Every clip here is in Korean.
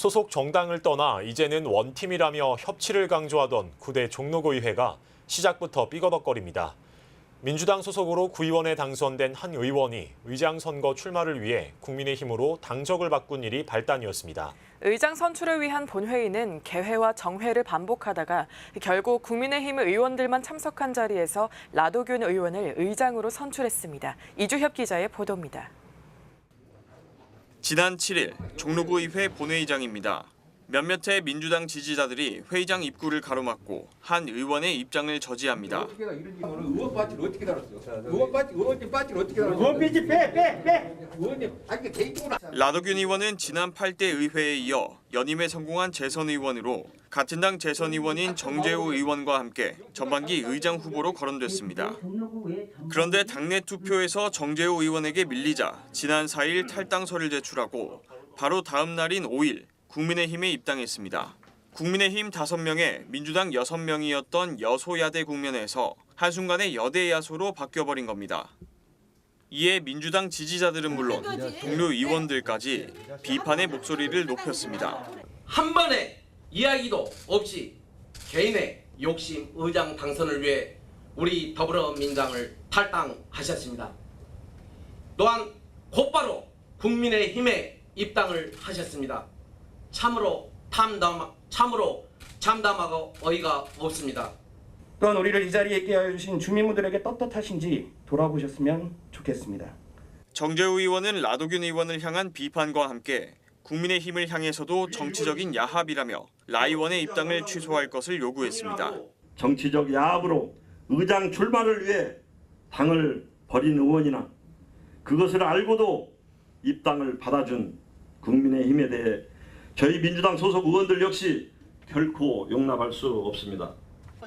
소속 정당을 떠나 이제는 원팀이라며 협치를 강조하던 구대 종로구의회가 시작부터 삐거덕거립니다. 민주당 소속으로 구의원에 당선된 한 의원이 의장 선거 출마를 위해 국민의힘으로 당적을 바꾼 일이 발단이었습니다. 의장 선출을 위한 본회의는 개회와 정회를 반복하다가 결국 국민의힘 의원들만 참석한 자리에서 라도균 의원을 의장으로 선출했습니다. 이주협 기자의 보도입니다. 지난 7일 종로구의회 본회의장입니다. 몇몇의 민주당 지지자들이 회의장 입구를 가로막고 한 의원의 입장을 저지합니다. 어떻게 다 이런 거는 의원 바지를 어떻게 달았어? 의원 바지 의원님 바지를 어떻게 달았어? 의원 배지 빼, 빼, 빼. 의원님 아니 그 개인적으로 라도균 의원은 지난 8대 의회에 이어 연임에 성공한 재선 의원으로 같은 당 재선 의원인 정재호 의원과 함께 전반기 의장 후보로 거론됐습니다. 그런데 당내 투표에서 정재호 의원에게 밀리자 지난 4일 탈당서를 제출하고 바로 다음 날인 5일 국민의힘에 입당했습니다. 국민의힘 5명에 민주당 6명이었던 여소야대 국면에서 한순간에 여대 야소로 바뀌어버린 겁니다. 이에 민주당 지지자들은 물론 동료 의원들까지 비판의 목소리를 높였습니다. 한 번의 이야기도 없이 개인의 욕심 의장 당선을 위해 우리 더불어민주당을 탈당하셨습니다. 또한 곧바로 국민의힘에 입당을 하셨습니다. 참으로 탐담 참으로 참담하고 어이가 없습니다. 또한 우리를 이 자리에 있게 하여 주신 주민분들에게 떳떳하신지 돌아보셨으면 좋겠습니다. 정재우 의원은 라도균 의원을 향한 비판과 함께 국민의힘을 향해서도 정치적인 야합이라며 라 의원의 입당을 취소할 것을 요구했습니다. 정치적 야합으로 의장 출마를 위해 당을 버린 의원이나 그것을 알고도 입당을 받아준 국민의힘에 대해 저희 민주당 소속 의원들 역시 결코 용납할 수 없습니다.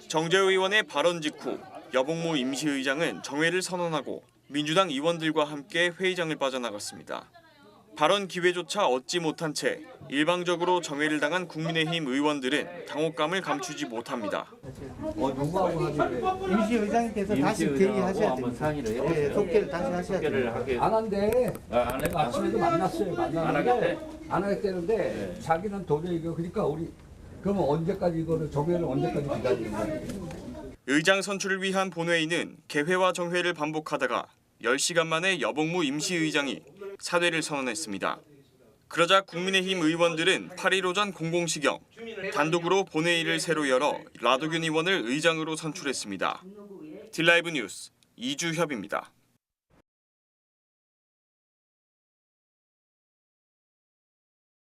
정재우 의원의 발언 직후 여봉모 임시의장은 정회를 선언하고 민주당 의원들과 함께 회의장을 빠져나갔습니다. 발언 기회조차 얻지 못한 채 일방적으로 정회를 당한 국민의힘 의원들은 당혹감을 감추지 못합니다. 임시 의장님께서 다시 회의하셔야 됩니다. 네, 속개를 다시 하셔야 됩니다. 안 한대. 안 해? 아침에도 만났어요. 안 만났는데 하겠대? 안 하겠다는데 자기는 도저히 이거 그러니까 우리 그러면 언제까지 이거를 정회를 언제까지 기다리는 거야? 의장 선출을 위한 본회의는 개회와 정회를 반복하다가 10시간 만에 여봉무 임시의장이 사퇴를 선언했습니다. 그러자 국민의힘 의원들은 8일 오전 공공시경 단독으로 본회의를 새로 열어 라도균 의원을 의장으로 선출했습니다. 딜라이브 뉴스 이주협입니다.